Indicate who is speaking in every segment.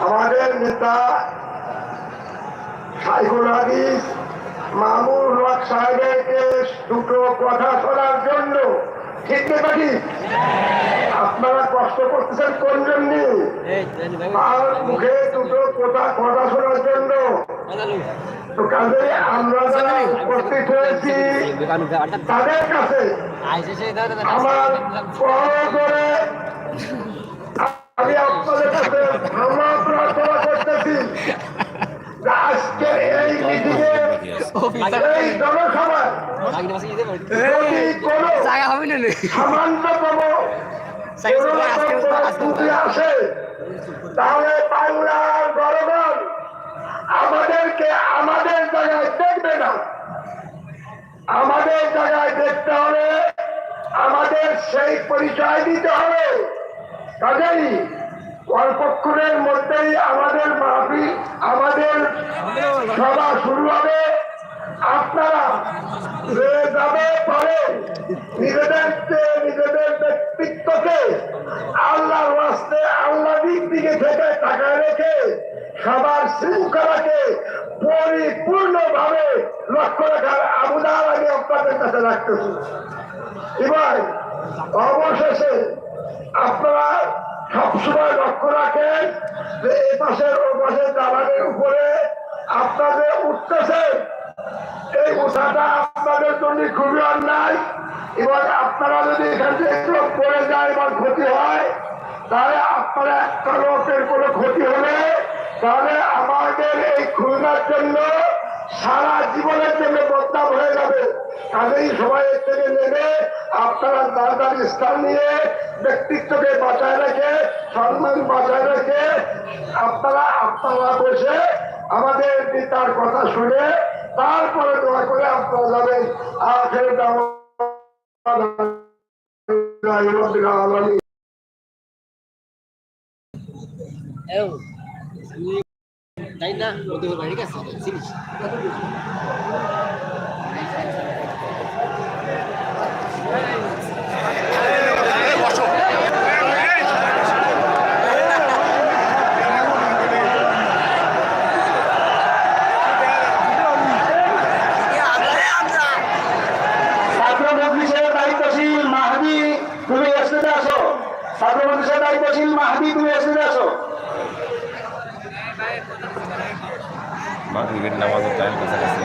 Speaker 1: আমাদের নেতা সাইকুল হাদিস মামুর হক সাহেবেরকে দুটো কথা শোনার জন্য ঠিক নাকি আপনারা কষ্ট করতেছেন কোন জন্য আর মুখে দুটো কথা কথা শোনার জন্য তো কাজে আমরা যারা উপস্থিত হয়েছি তাদের কাছে আমার বড় করে আমি আপনাদের কাছে ক্ষমা প্রার্থনা করতেছি যে আজকে এই মিটিংয়ে এই জনসভায় যদি কোনো আমাদেরকে আমাদের জায়গায় দেখবে না আমাদের জায়গায় দেখতে হবে আমাদের সেই পরিচয় দিতে হবে কাজেই অল্পক্ষণের মধ্যেই আমাদের মাহফিল আমাদের সভা শুরু হবে আপনারা যে যাবে পরে নিজেদেরকে নিজেদের ব্যক্তিত্বকে আল্লাহর ওয়াস্তে আল্লাহ দিক থেকে টাকায় রেখে সবার শৃঙ্খলাকে পরিপূর্ণভাবে লক্ষ্য রাখার আবুদার আমি আপনাদের কাছে রাখতেছি এবার অবশেষে আপনারা সবসময় লক্ষ্য রাখেন যে এ পাশের ও পাশের দালানের উপরে আপনাদের উঠতেছে এই উঠাটা আপনাদের জন্য খুবই অন্যায়। এবার আপনারা যদি এখান থেকে একটু পড়ে যায় এবার ক্ষতি হয়, তাহলে আপনারা একটা লোকের কোনো ক্ষতি হলে, তাহলে আমাদের এই খুলনার জন্য, সারা জীবনের জন্য বদনাম হয়ে যাবে। কাজেই সবাই থেকে নেমে আপনারা দাঁড় স্থান নিয়ে ব্যক্তিত্বকে বাঁচায় রেখে, সম্মান বাঁচায় রেখে আপনারা আপনারা বসে আমাদের নেতার কথা শুনে তারপরে দোয়া করে আপনারা যাবেন। আখের
Speaker 2: তাই না? ঠিক বাড়ি গেছে চিনিস
Speaker 1: ছাত্র মজলিসের দায়িত্বশীল মাহাদি তুমি এসে আসো ছাত্র মজলিসের দায়িত্বশীল মাহাদি তুমি এসে আসো
Speaker 3: মাগরিবের নামাজের টাইম কাছাকাছি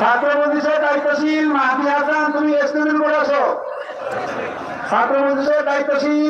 Speaker 1: ছাত্র মজলিসের দায়িত্বশীল মাহাদি হাসান, তুমি স্টুডেন্ট করে আসো। ছাত্র মজলিসের দায়িত্বশীল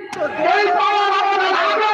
Speaker 4: এই পাওয়ার আমাদের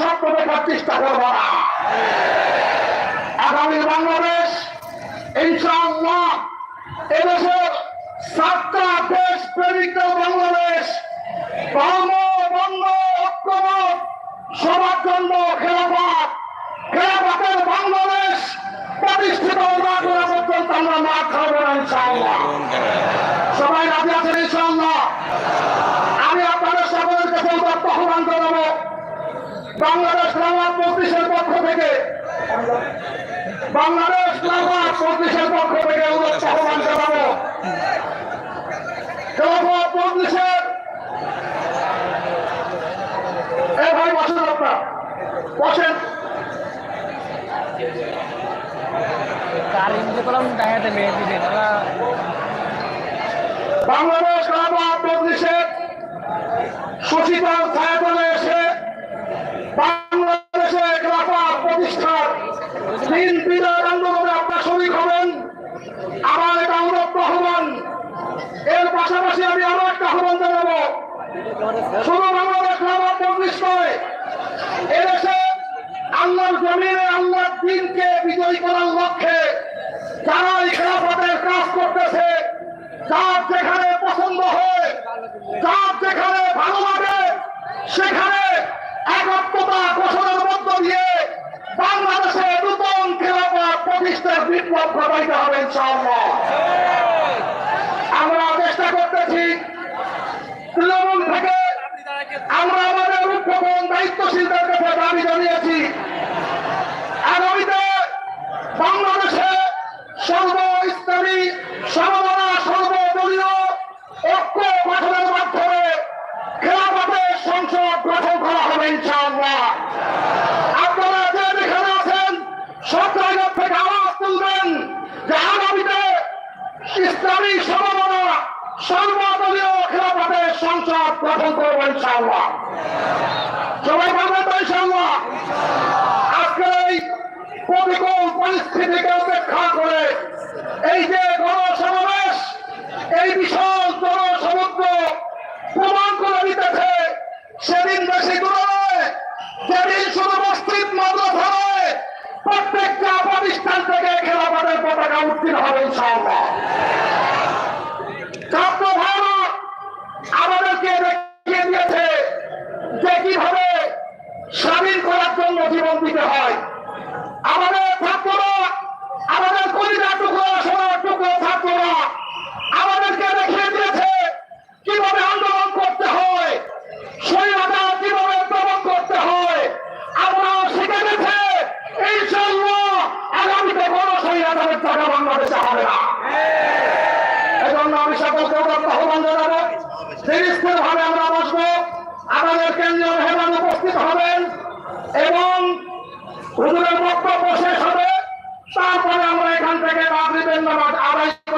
Speaker 4: স্বপ্ন দেখার চেষ্টা করব না। আগামী বাংলাদেশ, ইনশাআল্লাহ এদেশের সাতটা দেশ প্রেমিক বাংলাদেশ ধর্ম বন্ধ ঐক্যমত, সবার জন্য বাংলাদেশ প্রতিষ্ঠিত না করা পর্যন্ত আমরা মাঠ খাব না, ইনশাআল্লাহ। সবাই রাজি আছেন, ইনশাআল্লাহ? আমি আপনাদের সকলের কাছে আহ্বান বাংলাদেশ গ্রামার পঁচিশের পক্ষ থেকে, বাংলাদেশ গ্রামার পঁচিশের পক্ষ থেকে উদাত্ত আহ্বান জানাব। বাংলাদেশ এসে বাংলাদেশে খেলাফা প্রতিষ্ঠার তিন বিজয় আন্দোলনে আপনার হবেন। আমার এটা অনুরোধ আহ্বান। এর পাশাপাশি আমি আরও একটা আহ্বান জানাব। শুধু বাংলাদেশ খেলাফা পঁচিশ নয় এদেশে বিজয়ী করার লক্ষ্যে যারা এই খেলাফতের কাজ করতেছে, যার যেখানে পছন্দ হয়, যার যেখানে ভালো সেখানে নতুন প্রতিষ্ঠার বিপ্লব আমরা চেষ্টা করতেছি আমরা আমাদের সর্ব ইসলামী সমবনা সর্বদলীয় ঐক্য গঠনের মাধ্যমে খেলাফতের সংসদ গঠন করা হবে ইনশাআল্লাহ আপনারা যে যেখানে আছেন সব জায়গা থেকে আওয়াজ তুলবেন যে আগামীতে ইসলামী সমবনা সর্বদলীয় খেলাফতের সংসদ গঠন করব ইনশাআল্লাহ। সবাই ভাববেন তো আজকে এই প্রতিকূল পরিস্থিতিকে উপেক্ষা করে এই যে গণসমাবেশ, এই বিশাল জনসমুদ্র প্রমাণ করে দিতেছে সেদিন বেশি দূরে যেদিন শুধু মসজিদ প্রত্যেকটা প্রতিষ্ঠান থেকে খেলাফতের পতাকা উত্তীর্ণ হবে জন্য হয় আমাদের ছাত্ররা আমাদের কলিজার টুকরো সোনার টুকরো ছাত্ররা আমাদেরকে দেখিয়ে দিয়েছে কীভাবে আন্দোলন করতে হয় স্বৈরতা কীভাবে দমন করতে হয় আমরা শিখে গেছে ইনশাল্লাহ আগামীতে কোনো স্বৈরতার টাকা বাংলাদেশে হবে না এজন্য আমি সকলকে উদাত্ত আহ্বান জানাব স্থির ভাবে আমরা বসবো আমাদের কেন্দ্রীয় মেহমান উপস্থিত হবেন এবং হুজুরের বক্তব্য শেষ হবে তারপরে আমরা এখান থেকে মাগরিবের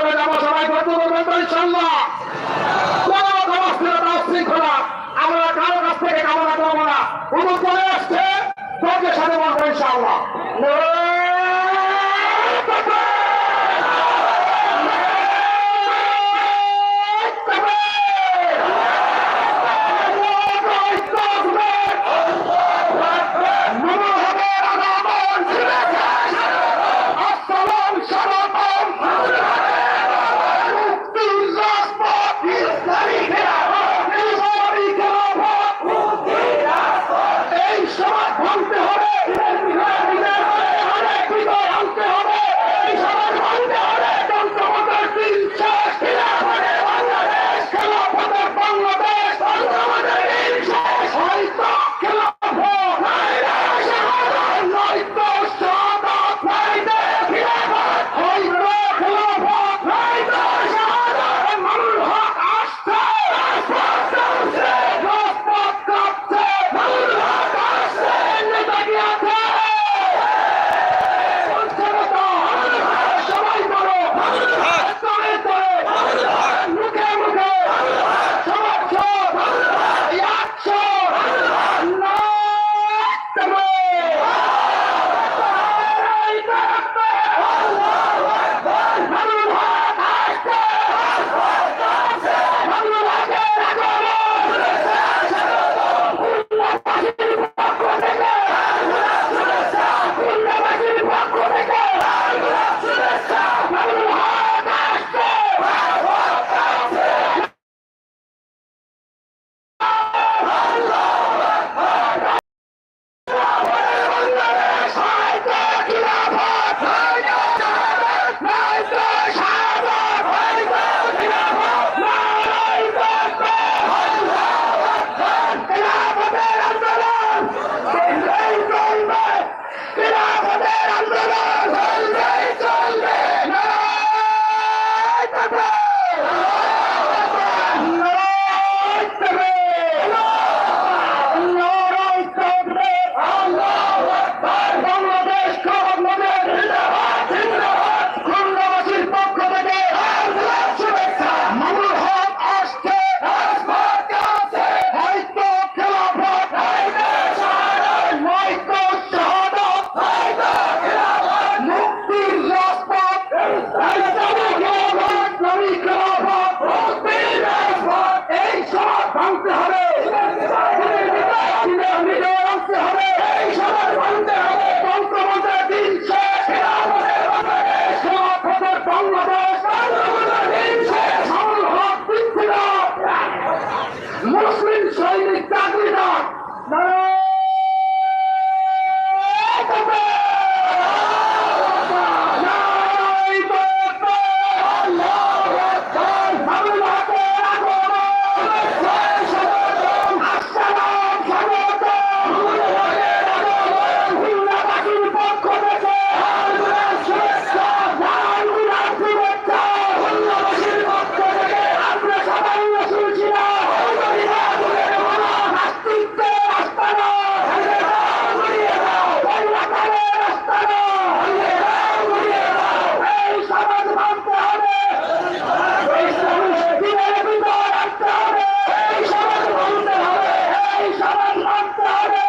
Speaker 4: মানতে হবে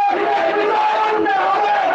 Speaker 4: বিজয় আনতে হবে।